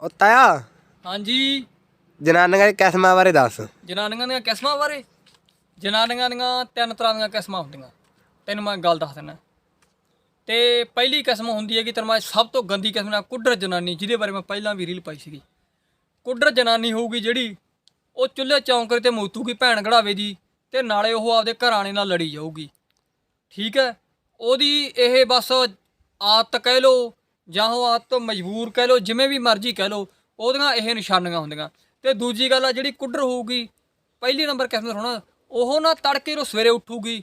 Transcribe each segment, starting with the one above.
ਉਹ ਤਾਇਆ। ਹਾਂਜੀ। ਜਨਾਨੀਆਂ ਦੀ ਕਿਸਮਾਂ ਬਾਰੇ ਦੱਸ। ਜਨਾਨੀਆਂ ਦੀਆਂ ਕਿਸਮਾਂ ਬਾਰੇ? ਜਨਾਨੀਆਂ ਦੀਆਂ ਤਿੰਨ ਤਰ੍ਹਾਂ ਦੀਆਂ ਕਿਸਮਾਂ ਹੁੰਦੀਆਂ। ਤੈਨੂੰ ਮੈਂ ਗੱਲ ਦੱਸ ਦਿੰਦਾ। ਤੇ ਪਹਿਲੀ ਕਿਸਮ ਹੁੰਦੀ ਹੈ ਕਿ ਤੈਨੂੰ ਮੈਂ ਸਭ ਤੋਂ ਗੰਦੀ ਕਿਸਮ ਨਾਲ ਕੁੱਡਰ ਜਨਾਨੀ ਜਿਹਦੇ ਬਾਰੇ ਮੈਂ ਪਹਿਲਾਂ ਵੀ ਰੀਲ ਪਾਈ ਸੀਗੀ। ਕੁੱਡਰ ਜਨਾਨੀ ਹੋਊਗੀ ਜਿਹੜੀ ਉਹ ਚੁੱਲ੍ਹੇ ਚੌਂਕਰੇ ਤੇ ਮੂਤੂਗੀ ਭੈਣ ਘੜਾਵੇ ਦੀ ਤੇ ਨਾਲੇ ਉਹ ਆਪਦੇ ਘਰਾਣੇ ਨਾਲ ਲੜੀ ਜਾਊਗੀ। ਠੀਕ ਹੈ? ਉਹਦੀ ਇਹ ਬਸ ਆਦਤ ਕਹਿ ਲੋ ਜਾਂ ਉਹ ਆਦਤ ਤੋਂ ਮਜਬੂਰ ਕਹਿ ਲੋ ਜਿਵੇਂ ਵੀ ਮਰਜ਼ੀ ਕਹਿ ਲੋ ਉਹਦੀਆਂ ਇਹ ਨਿਸ਼ਾਨੀਆਂ ਹੁੰਦੀਆਂ। ਤੇ ਦੂਜੀ ਗੱਲ ਆ, ਜਿਹੜੀ ਕੁੱਡਰ ਹੋਊਗੀ, ਪਹਿਲੀ ਨੰਬਰ ਕਿਸਮ ਦਾ ਹੋਣਾ ਉਹ ਨਾ ਤੜਕੇ ਰੋ ਸਵੇਰੇ ਉੱਠੂਗੀ,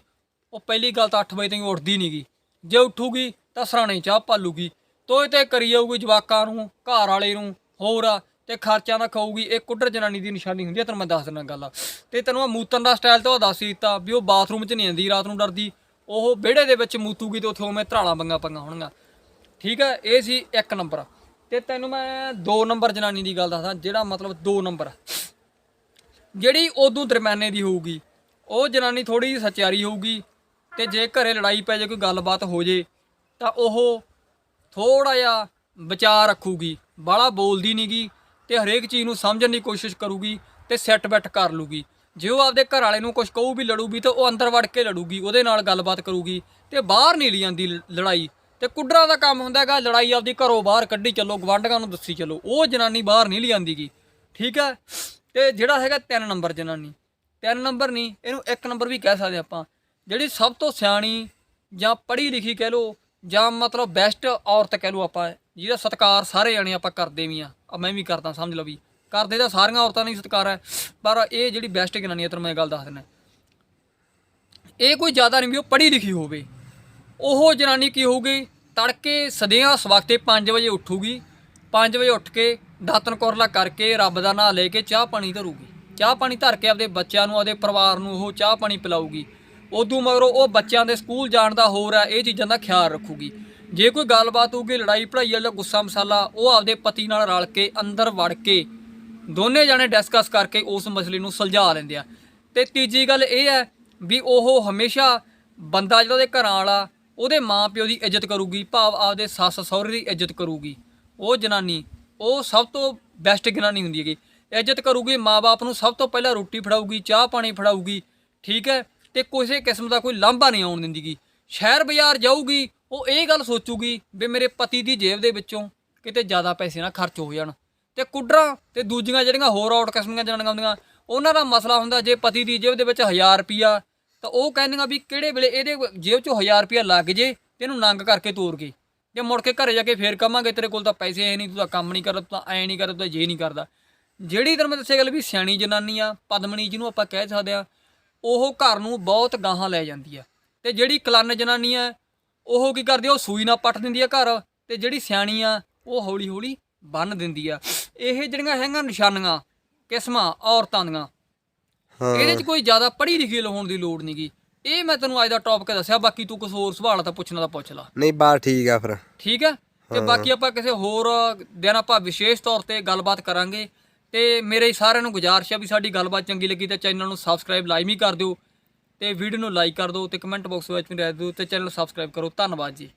ਉਹ ਪਹਿਲੀ ਗੱਲ ਤਾਂ 8 ਵਜੇ ਤੱਕ ਉੱਠਦੀ ਨਹੀਂਗੀ ਜੇ ਉੱਠੂਗੀ, ਤਾਂ ਸਰਾਣੇ ਚਾਹ ਪਾਲੂਗੀ। ਤੋਏ ਤੇ ਕਰੀ ਜਾਊਗੀ ਜਵਾਕਾਂ ਨੂੰ, ਘਰ ਵਾਲੇ ਨੂੰ, ਹੋਰ ਆ, ਤੇ ਖਰਚਾ ਨਾ ਖਾਊਗੀ, ਇਹ ਕੁੱਡਰ ਜਨਾਨੀ ਦੀ ਨਿਸ਼ਾਨੀ ਹੁੰਦੀ ਹੈ ਤੈਨੂੰ ਮੈਂ ਦੱਸ ਦਿੰਦਾ ਗੱਲ। ਤੇ ਤੈਨੂੰ ਮੈਂ ਮੂਤਨ ਦਾ ਸਟਾਈਲ ਤਾਂ ਉਹ ਦੱਸ ਹੀ ਦਿੱਤਾ, ਵੀ ਉਹ ਬਾਥਰੂਮ 'ਚ ਨਹੀਂ ਆਂਦੀ ਰਾਤ ਨੂੰ ਡਰਦੀ, ਉਹ ਵਿਹੜੇ ਦੇ ਵਿੱਚ ਮੂਤੂਗੀ ਤੇ ਉੱਥੇ ਉਵੇਂ ਧਰਾਲਾਂ ਬੰਗਾ ਪੰਗਾ ਹੋਣਗੀਆਂ। ਠੀਕ ਹੈ ਇਹ ਸੀ ਇੱਕ ਨੰਬਰ। ਤੇ ਤੈਨੂੰ ਮੈਂ ਦੋ ਨੰਬਰ ਜਨਾਨੀ ਦੀ ਗੱਲ ਦੱਸਦਾ, ਜਿਹੜਾ ਮਤਲਬ ਦੋ ਨੰਬਰ। ਜਿਹੜੀ ਉਦੋਂ ਦਰਮਿਆਨੇ ਦੀ ਹੋਊਗੀ, ਉਹ ਜਨਾਨੀ ਥੋੜੀ ਜਿਹੀ ਸਚਿਆਰੀ ਹੋਊਗੀ ਤੇ ਜੇ ਘਰੇ ਲੜਾਈ ਪੈ ਜੇ, ਕੋਈ ਗੱਲਬਾਤ ਹੋ ਜੇ, ਤਾਂ ਉਹ ਥੋੜਾ ਜਿਹਾ ਵਿਚਾਰ ਰੱਖੂਗੀ। ਬਾਲਾ ਬੋਲਦੀ ਨਹੀਂਗੀ ਤੇ ਹਰੇਕ ਚੀਜ਼ ਨੂੰ ਸਮਝਣ ਦੀ ਕੋਸ਼ਿਸ਼ ਕਰੂਗੀ ਤੇ ਸੈੱਟ ਬੈਠ ਕਰ ਲੂਗੀ। ਜੇ ਉਹ ਆਪਦੇ ਘਰ ਵਾਲੇ ਨੂੰ ਕੁਝ ਕਹੂ ਵੀ ਲੜੂਗੀ, ਤਾਂ ਉਹ ਅੰਦਰ ਵੜ ਕੇ ਲੜੂਗੀ, ਉਹਦੇ ਨਾਲ ਗੱਲਬਾਤ ਕਰੂਗੀ ਤੇ ਬਾਹਰ ਨਹੀਂ ਲਈ ਜਾਂਦੀ ਲੜਾਈ। ਤੇ ਕੁੱਡਰਾਂ ਦਾ ਕੰਮ ਹੁੰਦਾ ਹੈਗਾ, ਲੜਾਈ ਆਪਦੀ ਘਰੋਂ ਬਾਹਰ ਕੱਢੀ ਚੱਲੋ ਗਵਾਂਢੀਆਂ ਨੂੰ ਦੱਸੀ ਚੱਲੋ। ਉਹ ਜਨਾਨੀ ਬਾਹਰ ਨਹੀਂ ਲਿਆਂਦੀਗੀ ਠੀਕ ਹੈ? ਤੇ ਜਿਹੜਾ ਹੈਗਾ ਤਿੰਨ ਨੰਬਰ ਜਨਾਨੀ, ਤਿੰਨ ਨੰਬਰ ਨਹੀਂ, ਇਹਨੂੰ ਇੱਕ ਨੰਬਰ ਵੀ ਕਹਿ ਸਕਦੇ ਆਪਾਂ। ਜਿਹੜੀ ਸਭ ਤੋਂ ਸਿਆਣੀ ਜਾਂ ਪੜ੍ਹੀ ਲਿਖੀ ਕਹਿ ਲੋ ਜਾਂ ਮਤਲਬ ਬੈਸਟ ਔਰਤ ਕਹਿ ਲੋ ਆਪਾਂ, ਜਿਹਦਾ ਸਤਿਕਾਰ ਸਾਰੇ ਜਾਣੇ ਆਪਾਂ ਕਰਦੇ ਵੀ ਆ ਮੈਂ ਵੀ ਕਰਦਾ, ਸਮਝ ਲਓ ਵੀ। ਕਰਦੇ ਤਾਂ ਸਾਰੀਆਂ ਔਰਤਾਂ ਦਾ ਹੀ ਸਤਿਕਾਰ ਹੈ, ਪਰ ਇਹ ਜਿਹੜੀ ਬੈਸਟ ਜਨਾਨੀ ਹੈ ਤੈਨੂੰ ਮੈਂ ਇਹ ਗੱਲ ਦੱਸ ਦਿੰਦਾ ਇਹ ਕੋਈ ਜ਼ਿਆਦਾ ਨਹੀਂ ਵੀ ਉਹ ਪੜ੍ਹੀ ਲਿਖੀ ਹੋਵੇ। ਉਹ ਜਨਾਨੀ ਕੀ ਹੋਊਗੀ? ਤੜਕੇ ਸਦਿਆਂ ਸਵਖਤੇ 5 ਵਜੇ ਉੱਠੂਗੀ। 5 ਵਜੇ ਉੱਠ ਕੇ ਦਾਤਨ ਕੁਰਲਾ ਕਰਕੇ ਰੱਬ ਦਾ ਨਾਮ ਲੈ ਕੇ ਚਾਹ ਪਾਣੀ ਧਰੂਗੀ। ਚਾਹ ਪਾਣੀ ਧਰ ਕੇ ਆਪਦੇ ਬੱਚਿਆਂ ਨੂੰ, ਆਪਦੇ ਪਰਿਵਾਰ ਨੂੰ ਉਹ ਚਾਹ ਪਾਣੀ ਪਿਲਾਊਗੀ। ਉਦੋਂ ਮਗਰੋਂ ਉਹ ਬੱਚਿਆਂ ਦੇ ਸਕੂਲ ਜਾਣ ਦਾ ਹੋਰ ਹੈ, ਇਹ ਚੀਜ਼ਾਂ ਦਾ ਖਿਆਲ ਰੱਖੂਗੀ। ਜੇ ਕੋਈ ਗੱਲਬਾਤ ਹੋਊਗੀ, ਲੜਾਈ ਭੜਾਈ ਵਾਲਾ ਗੁੱਸਾ ਮਸਾਲਾ, ਉਹ ਆਪਦੇ ਪਤੀ ਨਾਲ ਰਲ ਕੇ ਅੰਦਰ ਵੜ ਕੇ ਦੋਨੇ ਜਾਣੇ ਡਿਸਕਸ ਕਰਕੇ ਉਸ ਮਸਲੇ ਨੂੰ ਸੁਲਝਾ ਲੈਂਦੇ ਆ। ਤੇ ਤੀਜੀ ਗੱਲ ਇਹ ਹੈ ਵੀ ਉਹ ਹਮੇਸ਼ਾ ਬੰਦਾ ਜਿਹੜਾ ਉਹਦੇ ਘਰਾਂ ਵਾਲਾ ਉਹਦੇ ਮਾਂ ਪਿਓ ਦੀ ਇੱਜ਼ਤ ਕਰੂਗੀ, ਭਾਵ ਆਪਦੇ ਸੱਸ ਸਹੁਰੇ ਦੀ ਇੱਜ਼ਤ ਕਰੂਗੀ। ਉਹ ਜਨਾਨੀ, ਉਹ ਸਭ ਤੋਂ ਬੈਸਟ ਜਨਾਨੀ ਹੁੰਦੀ ਹੈਗੀ। ਇੱਜ਼ਤ ਕਰੂਗੀ ਮਾਪੇ ਨੂੰ ਸਭ ਤੋਂ ਪਹਿਲਾਂ ਰੋਟੀ ਫੜਾਊਗੀ, ਚਾਹ ਪਾਣੀ ਫੜਾਊਗੀ, ਠੀਕ ਹੈ? ਤੇ ਕਿਸੇ ਕਿਸਮ ਦਾ ਕੋਈ ਲਾਂਭਾ ਨਹੀਂ ਆਉਣ ਦਿੰਦੀਗੀ ਸ਼ਹਿਰ ਬਾਜ਼ਾਰ ਜਾਊਗੀ, ਉਹ ਇਹ ਗੱਲ ਸੋਚੂਗੀ ਵੀ ਮੇਰੇ ਪਤੀ ਦੀ ਜੇਬ ਦੇ ਵਿੱਚੋਂ ਕਿਤੇ ਜ਼ਿਆਦਾ ਪੈਸੇ ਨਾ ਖਰਚ ਹੋ ਜਾਣ। ਤੇ ਕੁੱਡਰਾਂ ਤੇ ਦੂਜੀਆਂ ਜਿਹੜੀਆਂ ਹੋਰ ਆਊਟ ਕਿਸਮ ਦੀਆਂ ਜਨਾਨੀਆਂ ਹੁੰਦੀਆਂ, ਉਹਨਾਂ ਦਾ ਮਸਲਾ ਹੁੰਦਾ ਜੇ ਪਤੀ ਦੀ ਜੇਬ ਦੇ ਵਿੱਚ 1000 ਰੁਪਿਆ ਤਾਂ ਉਹ ਕਹਿੰਦੀਆਂ ਵੀ ਕਿਹੜੇ ਵੇਲੇ ਇਹਦੇ ਜੇਬ 'ਚੋਂ 1000 ਰੁਪਇਆ ਲੱਗ ਜੇ ਤੇ ਇਹਨੂੰ ਨੰਗ ਕਰਕੇ ਤੋਰ ਕੇ। ਜੇ ਮੁੜ ਕੇ ਘਰੇ ਜਾ ਕੇ ਫੇਰ ਕਵਾਂਗੇ ਤੇਰੇ ਕੋਲ ਤਾਂ ਪੈਸੇ ਹੈ ਨਹੀਂ, ਤੂੰ ਤਾਂ ਕੰਮ ਨਹੀਂ ਕਰਦਾ, ਤੂੰ ਤਾਂ ਐ ਨਹੀਂ ਕਰਦਾ, ਤੂੰ ਜੇ ਨਹੀਂ ਕਰਦਾ। ਜਿਹੜੀ ਤੈਨੂੰ ਮੈਂ ਦੱਸਿਆ ਗੱਲ ਵੀ ਸਿਆਣੀ ਜਨਾਨੀ ਆ ਪਦਮਣੀ ਜਿਹਨੂੰ ਆਪਾਂ ਕਹਿ ਸਕਦੇ ਆ, ਉਹ ਘਰ ਨੂੰ ਬਹੁਤ ਗਾਹਾਂ ਲੈ ਜਾਂਦੀ ਆ। ਤੇ ਜਿਹੜੀ ਕਲਨ ਜਨਾਨੀ ਆ, ਉਹ ਕੀ ਕਰਦੀ ਆ, ਉਹ ਸੂਈ ਨਾਲ ਪੱਟ ਦਿੰਦੀ ਆ ਘਰ, ਤੇ ਜਿਹੜੀ ਸਿਆਣੀ ਆ, ਉਹ ਹੌਲੀ ਹੌਲੀ ਬੰਨ ਦਿੰਦੀ ਆ। ਇਹ ਜਿਹੜੀਆਂ ਹੈਗੀਆਂ ਨਿਸ਼ਾਨੀਆਂ, ਕਿਸਮਾਂ, ਔਰਤਾਂ ਦੀਆਂ ਇਹਦੇ 'ਚ ਕੋਈ ਜ਼ਿਆਦਾ ਪੜ੍ਹੀ ਲਿਖੀ ਹੋਣ ਦੀ ਲੋੜ ਨਹੀਂਗੀ ਇਹ ਮੈਂ ਤੈਨੂੰ ਅੱਜ ਦਾ ਟੌਪਿਕ ਦੱਸਿਆ ਬਾਕੀ ਤੂੰ ਕੁਝ ਹੋਰ ਸਵਾਲ ਤਾਂ ਪੁੱਛਣਾ ਤਾਂ ਪੁੱਛ ਲਾ। ਨਹੀਂ ਬਾ ਠੀਕ ਆ ਫਿਰ। ਠੀਕ ਹੈ ਤੇ ਬਾਕੀ ਆਪਾਂ ਕਿਸੇ ਹੋਰ ਦਿਨ ਆਪਾਂ ਵਿਸ਼ੇਸ਼ ਤੌਰ ਤੇ ਗੱਲਬਾਤ ਕਰਾਂਗੇ। ਤੇ ਮੇਰੇ ਸਾਰਿਆਂ ਨੂੰ ਗੁਜ਼ਾਰਿਸ਼ ਹੈ ਵੀ ਸਾਡੀ ਗੱਲਬਾਤ ਚੰਗੀ ਲੱਗੀ ਤਾਂ ਚੈਨਲ ਨੂੰ ਸਬਸਕ੍ਰਾਈਬ ਲਾਜ਼ਮੀ ਕਰ ਦਿਓ। ਤੇ ਵੀਡੀਓ ਨੂੰ ਲਾਈਕ ਕਰ ਦਿਓ ਤੇ ਕਮੈਂਟ ਬਾਕਸ ਵਿੱਚ ਵੀ ਰਹਿ ਦਿਓ ਤੇ ਚੈਨਲ ਨੂੰ ਸਬਸਕ੍ਰਾਈਬ ਕਰੋ। ਧੰਨਵਾਦ ਜੀ।